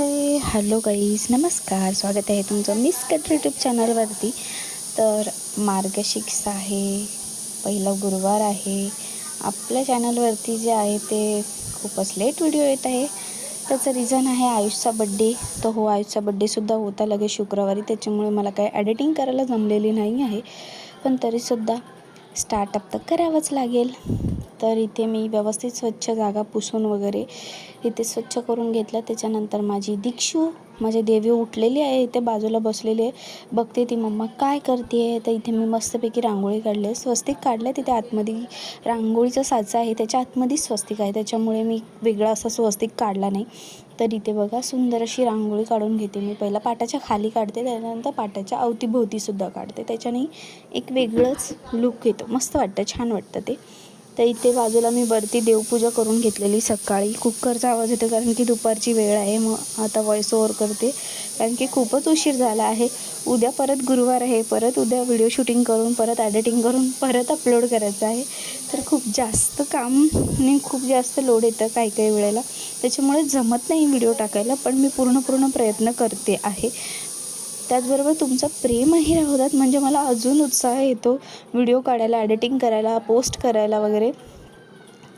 हे hello guys नमस्कार. स्वागत आहे तुमचं मिस कट यूट्यूब चॅनलवरती तर मार्गशीर्ष आहे. पहिला गुरुवार आहे. आपल्या चॅनलवरती जे आहे ते खूपच लेट व्हिडिओ येत आहे. त्याचं रिझन आहे आयुषचा बड्डे तर हो आयुषचा बड्डेसुद्धा होता लगेच शुक्रवारी. त्याच्यामुळे मला काही एडिटिंग करायला जमलेली नाही आहे. पण तरीसुद्धा स्टार्टअप तर करावंच लागेल. तर इथे मी व्यवस्थित स्वच्छ जागा पुसून वगैरे इथे स्वच्छ करून घेतलं. त्याच्यानंतर माझी दीक्षू माझी देवी उठलेली आहे इथे बाजूला बसलेली आहे. बघते ती मम्मा काय करते आहे तर इथे मी मस्तपैकी रांगोळी काढली आहे. स्वस्तिक काढलं तिथे आतमध्ये रांगोळीचा साचा आहे. त्याच्या आतमध्ये स्वस्तिक आहे. त्याच्यामुळे मी वेगळा असा स्वस्तिक काढला नाही. तर इथे बघा सुंदर अशी रांगोळी काढून घेते मी. पहिला पाटाच्या खाली काढते. त्यानंतर पाटाच्या अवतीभोवतीसुद्धा काढते. त्याच्याने एक वेगळंच लुक येतो. मस्त वाटतं. छान वाटतं ते. तर इथे बाजूला मी वरती देवपूजा करून घेतलेली सकाळी. कुकरचा आवाज येतो कारण की दुपारची वेळ आहे मग आता वॉइस ओव्हर करते. कारण की खूपच उशीर झाला आहे. उद्या परत गुरुवार आहे परत उद्या व्हिडिओ शूटिंग करून परत एडिटिंग करून परत अपलोड करायचं आहे. तर खूप जास्त काम आणि खूप जास्त लोड येतं काही काही वेळेला. त्याच्यामुळे जमत नाही व्हिडिओ टाकायला पण मी पूर्ण पूर्ण प्रयत्न करते आहे. त्याचबरोबर तुमचं प्रेमही राहतात म्हणजे मला अजून उत्साह येतो. व्हिडिओ काढायला एडिटिंग करायला पोस्ट करायला वगैरे.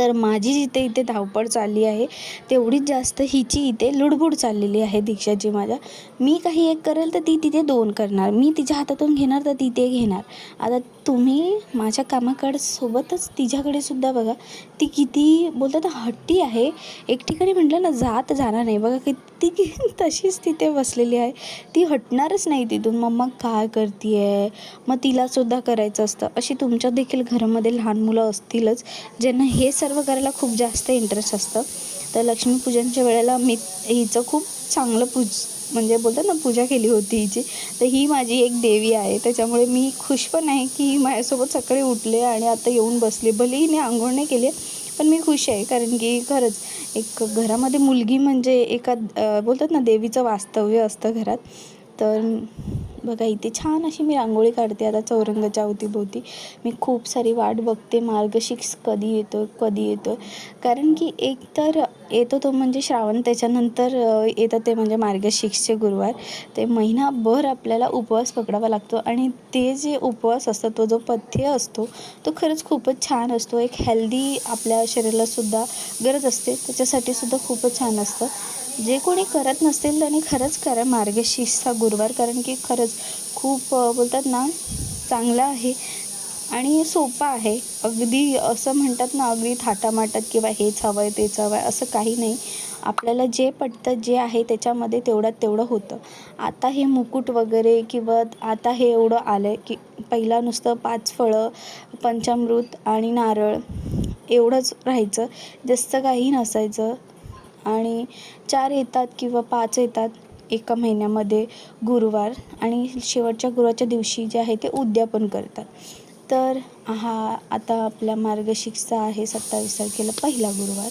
तर माझी जिथे इथे धावपळ चालली आहे तेवढीच जास्त हिची इथे लुडबुड चाललेली आहे दीक्षाची माझ्या. मी काही एक करेल तर ती तिथे दोन करणार. मी तिच्या हातातून घेणार तर ती ते घेणार. आता तुम्ही माझ्या कामाकडे सोबतच तिच्याकडे सुद्धा बघा. ती किती बोलतात हट्टी आहे. एक ठिकाणी म्हटलं ना जात जाणार नाही. बघा किती तशीच तिथे बसलेली आहे. ती हटणारच नाही तिथून. मम्मा काय करते आहे मग तिलासुद्धा करायचं असतं. अशी तुमच्या देखील घरामध्ये लहान मुलं असतीलच ज्यांना हे सर्व वगैरेला खूप जास्त इंटरेस्ट असतं. तर लक्ष्मीपूजनच्या वेळेला मी हिचं खूप चांगलं पूज म्हणजे बोलतात ना पूजा केली होती हिची. तर ही माझी एक देवी आहे. त्याच्यामुळे मी खुश पण आहे की ही माझ्यासोबत सकाळी उठले आणि आता येऊन बसले. भलेही हिने आंघोळ नाही केली पण मी खुश आहे. कारण की खरंच एक घरामध्ये मुलगी म्हणजे एका बोलतात ना देवीचं वास्तव्य असतं घरात. तर बघा इथे छान अशी मी रांगोळी काढते. आता चौरंगाच्या अवतीभोवती मी खूप सारी वाट बघते. मार्गशीर्ष कधी येतो कधी येतो कारण की एक तर येतो तो म्हणजे श्रावण त्याच्यानंतर येतं ते म्हणजे मार्गशीर्षचे गुरुवार. ते महिनाभर आपल्याला उपवास पकडावा लागतो आणि ते जे उपवास असतात तो जो पथ्य असतो तो खरंच खूपच छान असतो. एक हेल्दी आपल्या शरीरालासुद्धा गरज असते. त्याच्यासाठी सुद्धा खूपच छान असतं. जे कोणी करत नसतील त्यांनी खरंच करा मार्गशीर्षचा गुरुवार कारण की खरंच खूप बोलतात ना चांगला आहे आणि सोपा आहे. अगदी असं म्हणतात ना अगदी थाटामाटात किंवा हेच हवं आहे तेच हवं आहे असं काही नाही. आपल्याला जे पटतं जे आहे त्याच्यामध्ये तेवढ्यात तेवढं होतं. आता हे मुकुट वगैरे किंवा आता हे एवढं आलं आहे की पहिला नुसतं पाच फळं पंचामृत आणि नारळ एवढंच राहायचं. जास्त काही नसायचं. आणि चार येतात किंवा पाच येतात एका महिन्यामध्ये गुरुवार आणि शेवटच्या गुरुवारच्या दिवशी जे आहे ते उद्यापन करतात. तर हा आता आपला मार्गशीर्षचा आहे सत्तावीस तारखेला पहिला गुरुवार.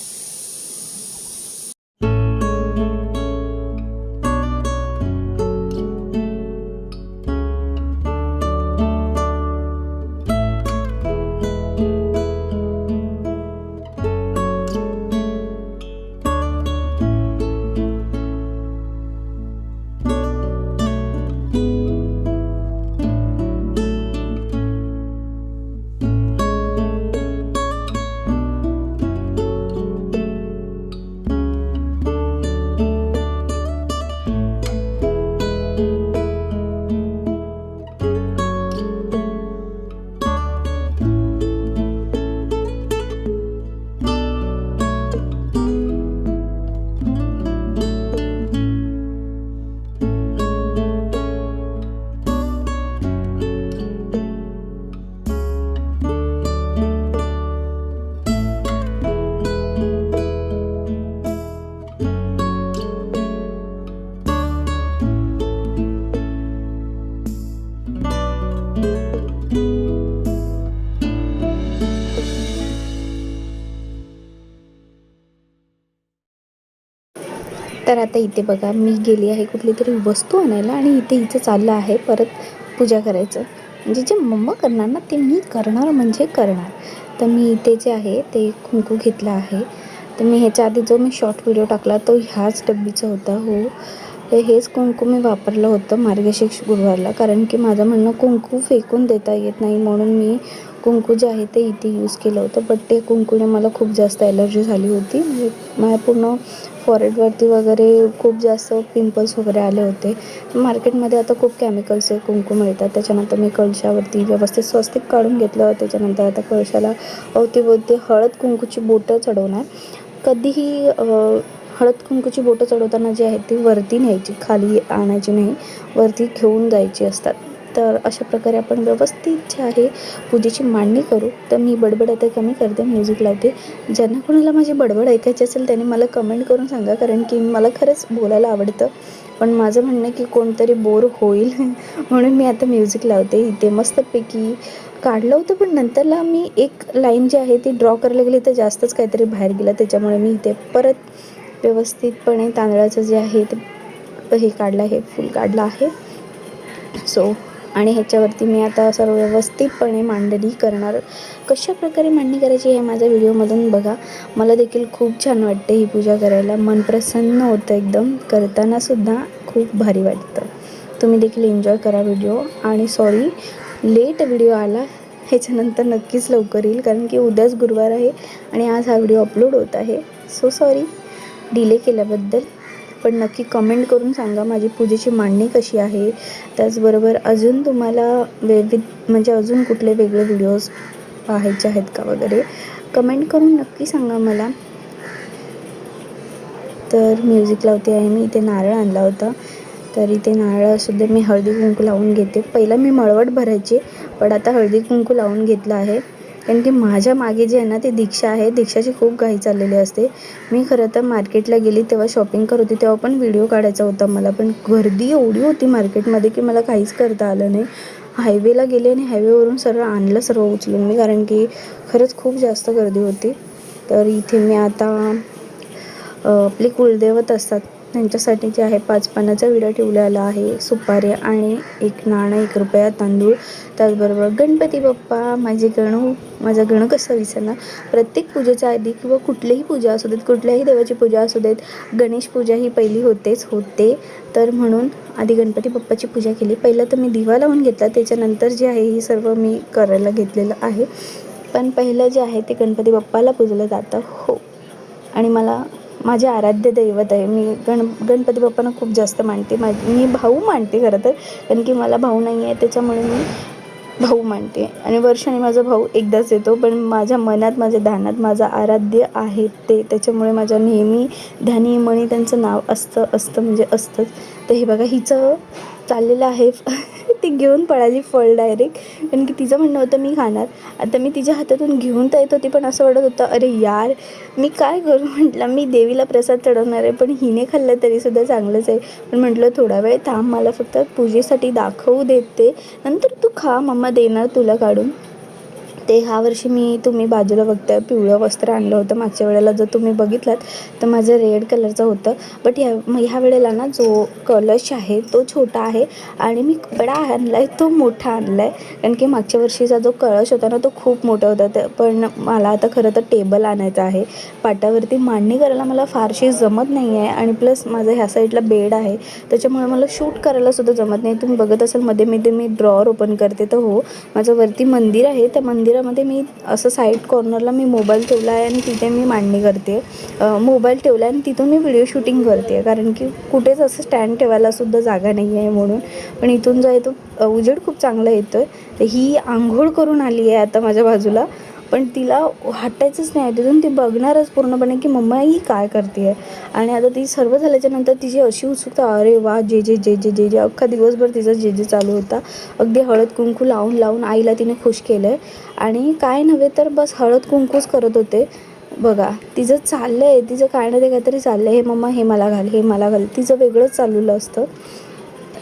तर आता इथे बघा मी गेली आहे कुठली तरी वस्तू आणायला आणि इथे इथं चाललं आहे परत पूजा करायचं. म्हणजे जे मम्मा करणार ना ते मी करणार म्हणजे करणार. तर मी इथे जे आहे ते कुंकू घेतलं आहे. तर मी ह्याच्या आधी जो मी शॉर्ट व्हिडिओ टाकला तो ह्याच डब्बीचा होता. हो. तर हेच कुंकू मी वापरलं होतं मार्गशीर्ष गुरुवारला कारण की माझं म्हणणं कुंकू फेकून देता येत नाही म्हणून मी कुंकू जे आहे ते इथे यूज केलं होतं. बट ते कुंकूने मला खूप जास्त ॲलर्जी झाली होती. म्हणजे माझ्या पूर्ण फॉरेडवरती वगैरे खूप जास्त पिंपल्स वगैरे आले होते. मार्केटमध्ये आता खूप केमिकल्सचे कुंकू मिळतात. त्याच्यानंतर मी कळशावरती व्यवस्थित स्वस्तिक काढून घेतलं. त्याच्यानंतर आता कळशाला अवतीभोवती हळद कुंकूची बोटं चढवणार. कधीही हळद कुंकूची बोटं चढवताना जी आहेत ती वरती न्यायची खाली आणायची नाही. वरती घेऊन जायची असतात. तर अशा प्रकारे आपण व्यवस्थित जे आहे पूजेची मांडणी करू. तर मी बडबड आता कमी करते म्युझिक लावते. ज्यांना कोणाला माझी बडबड ऐकायची असेल त्याने मला कमेंट करून सांगा कारण की मला खरंच बोलायला आवडतं. पण माझं म्हणणं आहे की कोणतरी बोर होईल. म्हणून मी आता म्युझिक लावते. इथे मस्तपैकी काढलं होतं पण नंतरला मी एक लाईन जी आहे ती ड्रॉ करायला गेली तर जास्तच काहीतरी बाहेर गेलं. त्याच्यामुळे मी इथे परत व्यवस्थितपणे तांदळाचं जे आहे ते हे काढलं आहे फूल काढलं आहे. सो आणि ह्याच्यावरती मी आता सर्व व्यवस्थितपणे मांडणी करणार. कशा प्रकारे मांडणी करायची हे माझ्या व्हिडिओमधून बघा. मला देखील खूप छान वाटते ही पूजा करायला. मन प्रसन्न होतं एकदम. करतानासुद्धा खूप भारी वाटतं. तुम्ही देखील एन्जॉय करा व्हिडिओ आणि सॉरी लेट व्हिडिओ आला. ह्याच्यानंतर नक्कीच लवकर येईल. कारण की उद्याच गुरुवार आहे आणि आज हा व्हिडिओ अपलोड होत आहे. सो सॉरी डिले केल्याबद्दल पण नक्की कमेंट करून सांगा माझी पूजेची मांडणी कशी आहे. त्याचबरोबर अजून तुम्हाला वेगवेग म्हणजे अजून कुठले वेगळे व्हिडिओज पाहायचे आहेत का वगैरे कमेंट करून नक्की सांगा मला. तर म्युझिक लावते आहे मी इथे नारळ आणला होता. तर इथे नारळसुद्धा मी हळदी कुंकू लावून घेते. पहिला मी मळवट भरायची पण आता हळदी कुंकू लावून घेतलं आहे. कारण की माझ्या मागे जे आहे ना ती दीक्षा आहे. दीक्षाची खूप घाई चाललेली असते. मी खरं तर मार्केटला गेली तेव्हा शॉपिंग करत होती तेव्हा पण व्हिडिओ काढायचा होता मला. पण गर्दी एवढी होती मार्केटमध्ये की मला काहीच करता आलं नाही. हायवेला गेले आणि हायवेवरून सर्व आणलं सर्व उचलून. मी कारण की खरंच खूप जास्त गर्दी होती. तर इथे मी आता आपली आपले कुलदैवत असतात. त्यांच्यासाठी जे आहे पाच पानाचा विडा ठेवलेला आहे. सुपारी आणि एक नाणं एक रुपया तांदूळ. त्याचबरोबर गणपती बाप्पा माझे गणू माझा गणू कसं विसरणार? प्रत्येक पूजेच्या आधी किंवा कुठलीही पूजा असू देत कुठल्याही देवाची पूजा असू देत गणेश पूजा ही पहिली होतेच होते. तर म्हणून आधी गणपती बाप्पाची पूजा केली. पहिलं तर मी दिवा लावून घेतला. त्याच्यानंतर जे आहे हे सर्व मी करायला घेतलेलं आहे. पण पहिलं जे आहे ते गणपती बाप्पाला पूजलं जातं. हो. आणि मला माझे आराध्य दैवत आहे. मी गण गणपती बाप्पांना खूप जास्त मानते. माझी मी भाऊ मानते खरं तर. कारण की मला भाऊ नाही आहे त्याच्यामुळे मी भाऊ मानते. आणि वर्षाने माझा भाऊ एकदाच येतो पण माझ्या मनात माझ्या ध्यानात माझा आराध्य आहे ते. त्याच्यामुळे माझ्या नेहमी ध्यानी मणी त्यांचं नाव असतं असतं म्हणजे असतंच. तर हे बघा हिचं चाललेलं आहे. ती घेऊन पळाली फळ डायरेक्ट. कारण की तिचं म्हणणं होतं मी खाणार. आता मी तिच्या हातातून घेऊन तर येत होती पण असं वाटत होतं अरे यार मी काय करू? म्हटलं मी देवीला प्रसाद चढवणार आहे पण हिने खाल्लं तरीसुद्धा चांगलंच आहे. पण म्हटलं थोडा वेळ थांब मला फक्त पूजेसाठी दाखवू देते. नंतर तू खा मम्मा देणार तुला काढून. ते ह्या वर्षी मी तुम्ही बाजूला बघताय पिवळं वस्त्र आणलं होतं मागच्या वेळेला. जर तुम्ही बघितलात तर माझं रेड कलरचं होतं. बट ह्या मग ह्या वेळेला ना जो कलश आहे तो छोटा आहे. आणि मी कपडा आणला आहे तो मोठा आणला आहे कारण की मागच्या वर्षीचा जो कळश होता ना तो खूप मोठा होता. तर पण मला आता खरं तर टेबल आणायचा आहे. पाटावरती मांडणी करायला मला फारशी जमत नाही आहे आणि प्लस माझं ह्या साईडला बेड आहे. त्याच्यामुळे मला शूट करायला सुद्धा जमत नाही. तुम्ही बघत असाल मध्ये मध्ये मी ड्रॉवर ओपन करते. तर हो माझं वरती मंदिर आहे. त्या मंदिरात मंदिरामध्ये मी असं साईड कॉर्नरला मी मोबाईल ठेवला आहे आणि तिथे मी मांडणी करते. मोबाईल ठेवला आहे आणि तिथून मी व्हिडिओ शूटिंग करते. कारण की कुठेच असं स्टँड ठेवायलासुद्धा जागा नाही आहे म्हणून. पण इथून जो आहे तो उजेड खूप चांगला येतो आहे तर ही आंघोळ करून आली आहे आता माझ्या बाजूला. पण तिला हटायचंच नाही. तिथून ती बघणारच पूर्णपणे की मम्मा ही काय करते आहे आणि आता ती सर्व झाल्याच्यानंतर तिची अशी उत्सुकता अरे वा जे जे जे जे जे जे अख्खा दिवसभर तिचा जे जे चालू होता. अगदी हळद कुंकू लावून लावून आईला तिने खुश केलं आहे आणि काय नव्हे तर बस हळद कुंकूच करत होते. बघा तिचं चाललं आहे तिचं काय ना ते काहीतरी चाललं आहे हे मम्मा हे मला घाल हे मला घाल. तिचं वेगळंच चाललेलं असतं.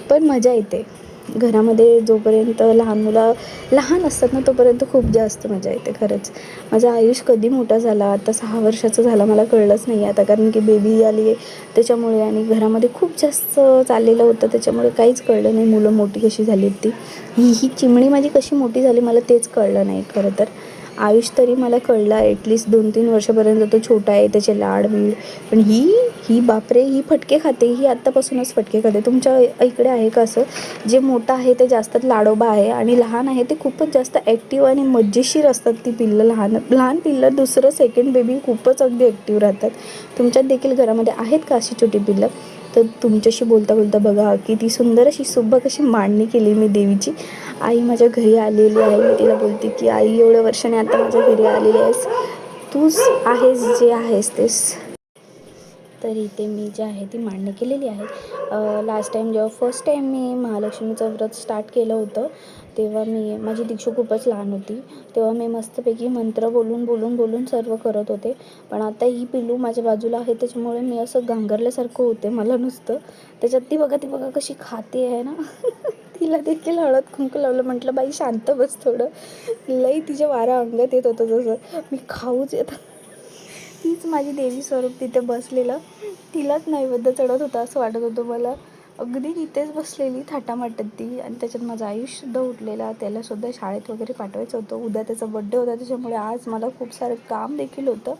पण मजा येते. घरामध्ये जोपर्यंत लहान मुलं लहान असतात ना तोपर्यंत खूप जास्त मजा येते खरंच. माझं आयुष कधी मोठा झाला आता सहा वर्षाचा झाला मला कळलंच नाही आता कारण की बेबी आली आहे त्याच्यामुळे आणि घरामध्ये खूप जास्त चाललेलं होतं त्याच्यामुळे काहीच कळलं नाही मुलं मोठी कशी झाली ती ही ही चिमणी माझी कशी मोठी झाली मला तेच कळलं नाही खरं तर. आयुष तरी मला कळला ॲटलिस्ट दोन तीन वर्षापर्यंत तो छोटा आहे त्याचे लाड बीड. पण ही ही बापरे ही फटके खाते ही आत्तापासूनच फटके खाते. तुमच्या इकडे आहे का असं? जे मोठं आहे ते जास्त लाडोबा आहे आणि लहान आहे ते खूपच जास्त ॲक्टिव्ह आणि मजेशीर असतात ती पिल्लं. लहान लहान पिल्लं दुसरं सेकंड बेबी खूपच अगदी ॲक्टिव्ह राहतात. तुमच्यात देखील घरामध्ये आहेत का अशी छोटी पिल्लं? तर तुमच्याशी बोलता बोलता बघा किती सुंदर अशी सुब्बा अशी मांडणी केली मी देवीची. आई माझ्या घरी आलेली आहे. मी तिला बोलते की आई एवढ्या वर्षाने आता माझ्या घरी आलेली आहेस. तूच आहेस जे आहेस तेस तर इथे मी जे आहे ती मांडणी केलेली आहे. लास्ट टाईम जेव्हा फर्स्ट टाईम मी महालक्ष्मीचं व्रत स्टार्ट केलं होतं तेव्हा मी माझी दीक्षू खूपच लहान होती. तेव्हा मी मस्तपैकी मंत्र बोलून बोलून बोलून सर्व करत होते. पण आता ही पिल्लू माझ्या बाजूला आहे त्याच्यामुळे मी असं गांगरल्यासारखं होते मला नुसतं. त्याच्यात ती बघा ती बघा कशी खाते आहे ना. तिला देखील हळद कुंकू लावलं म्हटलं बाई शांत बस थोडं. लई तिच्या वारा अंगात येत होतं जसं मी खाऊच येतं तीच माझी देवी स्वरूप तिथे बसलेलं. तिलाच नैवेद्य चढत होता असं वाटत होतं मला. अगदी तिथेच बसलेली थाटामाटत ती आणि त्याच्यात माझं आयुष्यसुद्धा उठलेला त्यालासुद्धा शाळेत वगैरे पाठवायचं होतं. उद्या त्याचा बड्डे होता त्याच्यामुळे आज मला खूप सारं काम देखील होतं.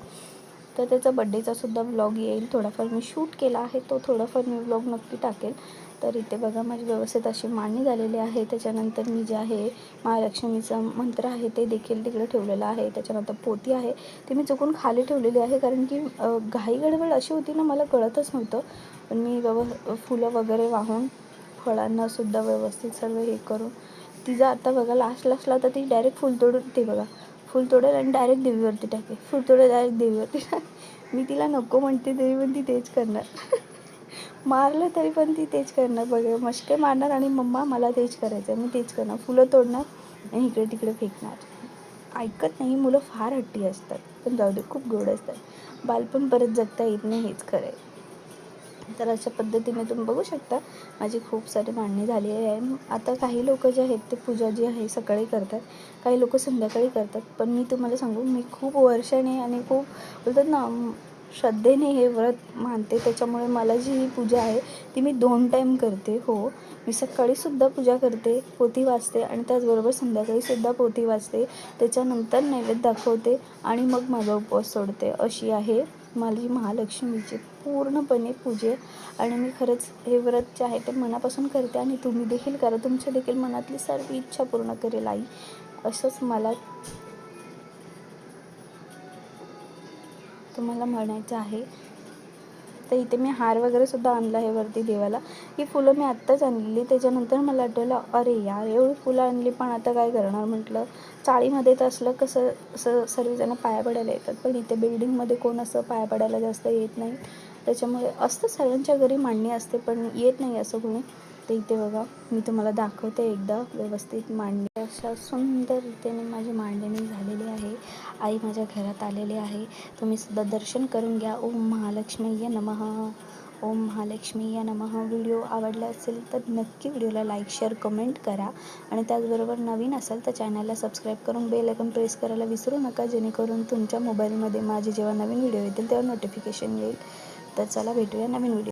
तर त्याचा बड्डेचा सुद्धा व्लॉग येईल. थोडाफार मी शूट केला आहे. तो थोडाफार मी व्लॉग नक्की टाकेल. तर इथे बघा माझी व्यवस्थित अशी मांडणी झालेली आहे. त्याच्यानंतर मी जे आहे महालक्ष्मीचं मंत्र आहे ते देखील तिकडे ठेवलेलं आहे. त्याच्यानंतर पोती आहे. ती मी चुकून खाली ठेवलेली आहे कारण की घाई गडबड अशी होती ना मला कळतच नव्हतं. पण मी व्यव फुलं वगैरे वाहून फळांनासुद्धा व्यवस्थित सर्व हे करून तिचा आता बघा लास्ट लास्टला तर ती डायरेक्ट फुल तोडून ते बघा फुल तोडेल आणि डायरेक्ट देवीवरती टाके फुल तोडेल डायरेक्ट देवीवरती टाके मी तिला नको म्हणते देवी पण ती तेच करणार. मारलं तरी पण ती तेच करणार बघ. मशके मारणार आणि मम्मा मला तेच करायचं आहे मी तेच करणार. फुलं तोडणार आणि इकडे तिकडे फेकणार. ऐकत नाही. मुलं फार हट्टी असतात. पण जाऊ दे खूप गोड असतात. बालपण परत जगता येत नाही हेच खरं आहे तर अशा पद्धतीने तुम्ही बघू शकता. माझी खूप सारी मांडणी झाली आहे. आता काही लोक जे आहेत ते पूजा जी आहे सकाळी करतात. काही लोक संध्याकाळी करतात. पण मी तुम्हाला सांगू मी खूप वर्षाने आणि खूप बोलतात ना श्रद्धेने हे व्रत मानते त्याच्यामुळे मला जी ही पूजा आहे ती मी दोन टाईम करते हो. मी सकाळीसुद्धा पूजा करते पोथी वाचते आणि त्याचबरोबर संध्याकाळीसुद्धा पोथी वाचते. त्याच्यानंतर नैवेद्य दाखवते आणि मग माझा उपवास सोडते. अशी आहे माझी महालक्ष्मीची पूर्णपणे पूजे. आणि मी खरंच हे व्रत जे आहे ते मनापासून करते आणि तुम्ही देखील करा. तुमच्या देखील मनातली सर्व इच्छा पूर्ण करेल आई. असंच मला तुम्हाला म्हणायचं आहे. तर इथे मी हार वगैरे सुद्धा आणला आहे वरती देवाला. ही फुलं मी आत्ताच आणलेली. त्याच्यानंतर मला आठवलं अरे यार एवढी फुलं आणली पण आता काय करणार? म्हटलं चाळीमध्ये तर असलं कसं असं सर्वजणं पाया पडायला येतात. पण इथे बिल्डिंगमध्ये कोण असं पाया पडायला जास्त येत नाही. त्याच्यामुळे असतं सर्वांच्या घरी मांडणी असते पण येत नाही असं कोणी. ते इथे बघा मी तुम्हाला दाखवते एकदा व्यवस्थित मांडणी. अशा सुंदर रीतीने माझी मांडणी झालेली आहे. आई माझ्या घरात आलेली आहे. तुम्ही सुद्धा दर्शन करून घ्या. ओम महालक्ष्मी या नमः. ओम महालक्ष्मी या नमः. व्हिडिओ आवडला असेल तर नक्की व्हिडिओला लाईक शेअर कमेंट करा. आणि त्याचबरोबर नवीन असाल तर चॅनलला सबस्क्राईब करून बेल आयकॉन प्रेस करायला विसरू नका. जेणेकरून तुमच्या मोबाईलमध्ये माझे जेव्हा नवीन व्हिडिओ येतील तेव्हा नोटिफिकेशन येईल. तर चला भेटूया नवीन व्हिडिओ